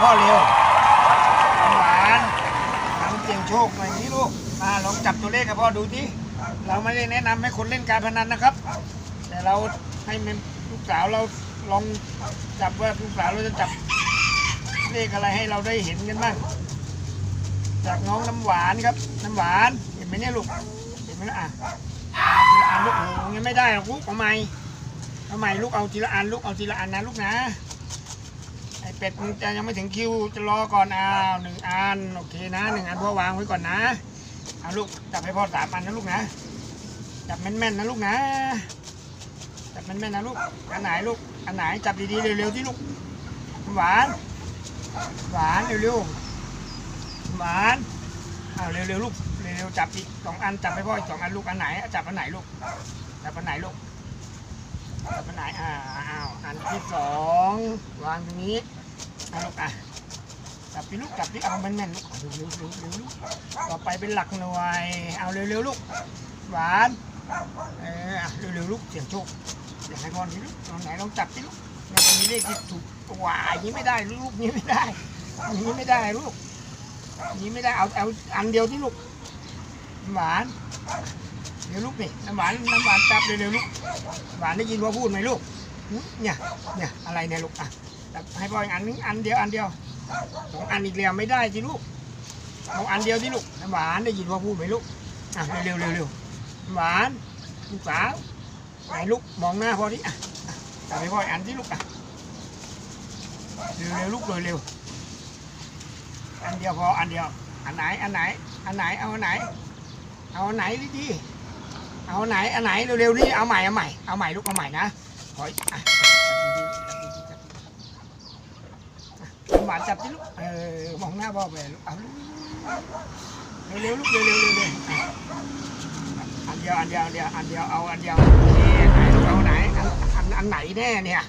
พ่อเร็วหวานทำเสี่ยงโชคหน่อยนี้ลูกมาลองจับตัวเลขกับพ่อดูที่เราไม่ได้แนะนำให้คนเล่นการพนันนะครับ แต่เราให้ลูกสาวเราลองจับว่าลูกสาวเราจะจับเลขอะไรให้เราได้เห็นกันบ้างจากน้องน้ำหวานครับน้ำหวานเห็นไหมเนี่ยลูกเห็นไหมนะอะทีละอันลูกโอ้ยังไม่ได้หรอกลูกเอาใหม่เอาใหม่ลูกเอาทีละอันลูกเอาทีละอันนะลูกนะ เป็ดมันจะยังไม่ถึงคิวจะรอก่อนอ้าวหนึ่งอันโอเคนะหนึ่งอันพ่อวางไว้ก่อนนะเอาลูกจับให้พ่อสามอันนะลูกนะจับแม่นๆนะลูกนะจับแม่นๆนะลูกอันไหนลูกอันไหนจับดีๆเร็วๆที่ลูกหวานหวานเร็วๆหวานเอาวเร็วๆลูกเร็วๆจับอีกสองอันจับให้พ่ออีกสองอันลูกอันไหนจับอันไหนลูกจับอันไหนลูกจับอันไหนอ้าวอันที่สองวางตรงนี้ ลูกอะจับพี่ลูกจับพี่เอาแม่นๆลูกเอาเร็วๆเร็วๆเร็วลูกต่อไปเป็นหลักหน่วย เอาเร็วๆลูกหวานเออเร็วๆลูกเสียงโชคเสียงให้กอนพี่ลูกลองไหนลองจับพี่ลูกมันจะมีเลขที่ถูกหวายนี้ไม่ได้ลูกนี้ไม่ได้นี้ไม่ได้ลูกนี้ไม่ได้เอาเอาอันเดียวที่ลูกหวานเดี๋ยวลูกนี่น้ำหวานน้ำหวานจับเร็วๆลูกหวานได้ยินว่าพูดไหมลูกเนี่ยเนี่ยอะไรเนี่ยลูกอะ ให้พ่ออีกอันนึงอันเดียวอันเดียวสองอันอีกแล้วไม่ได้สิลูกเอาอันเดียวที่ลูกน้ำหวานได้ยินว่าพูดไหมลูกอะเร็วเร็วเร็วน้ำหวานลูกสาวไหนลูกมองหน้าพ่อดิอะอะจับให้พ่ออีกอันที่ลูกอะเร็วเร็วลูกเร็วเร็วอันเดียวพออันเดียวอันไหนอันไหนอันไหนเอาอันไหน เอาอันไหนดีเอาไหนอันไหนเร็วๆนี่เอาใหม่เอาใหม่เอาใหม่ลูกเอาใหม่นะขออะจับดีๆจับดีๆจับดีๆอะ หวานจับที่ลูกเออมองหน้าพ่อไปลูกเอาลูกเร็วๆลูกเร็วๆเร็วๆเร็วๆอะอันเดียวอันเดียวอันเดียวอันเดียวเอาอันเดียวโอเคไหนลูกเอาไหนอันอันไหนแน่เนี่ย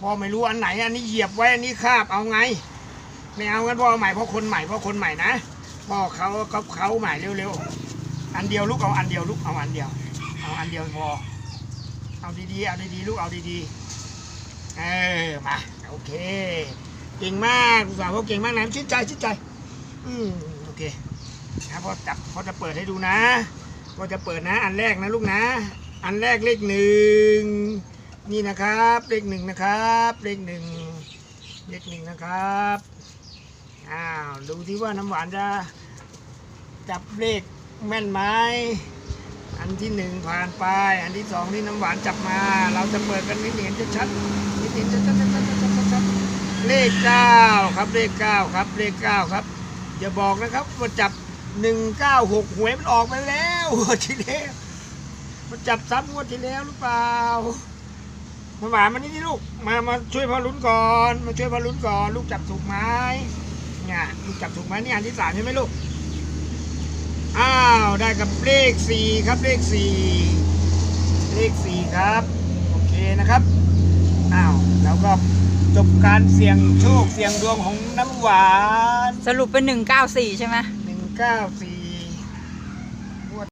พ่อไม่รู้อันไหนอันนี้เหยียบไว้อันนี้คาบเอาไงไม่เอางั้นพ่อใหม่เพราะคนใหม่เพราะคนใหม่นะพ่อเขาเขาเขาใหม่เร็วๆอันเดียวลูกเอาอันเดียวลูกเอาอันเดียวเอาอันเดียวพอเอาดีๆเอาดีๆลูกเอาดีๆเออมาโอเค เก่งมากลูกสาวเขาเก่งมากนะชื่นใจชื่นใจอืมโอเคนะพอจับพอจะเปิดให้ดูนะพอจะเปิดนะ อันแรกนะลูกนะ อันแรกเลขหนึ่งนี่นะครับเลขหนึ่งนะครับเลขหนึ่งเลขหนึ่งนะครับอ้าวดูที่ว่าน้ำหวานจะจับเลขแม่นไหมอันที่หนึ่งผ่านไป อันที่สองที่น้ำหวานจับมา เราจะเปิดกันนิดเห็นชัดๆนิดเห็นชัดๆ เลขเก้าครับเลขเก้าครับเลขเก้าครับ อย่าบอกนะครับว่าจับหนึ่งเก้าหกหวยมันออกไปแล้วงวดที่แล้วมันจับซ้ำงวดที่แล้วหรือเปล่าน้ำหวานมานี่ที่ลูกมามาช่วยพ่อลุ้นก่อนมาช่วยพ่อลุ้นก่อน ลูกจับถูกไหมเนี่ยลูกจับถูกไหมนี่อันที่สามใช่ไหมลูกอ้าวได้กับเลขสี่ครับเลขสี่เลขสี่ครับ โอเคนะครับ อ้าวแล้วก็จบการเสี่ยงโชคเสี่ยงดวงของน้ำหวานสรุปเป็นหนึ่งเก้าสี่ใช่ไหม หนึ่งเก้าสี่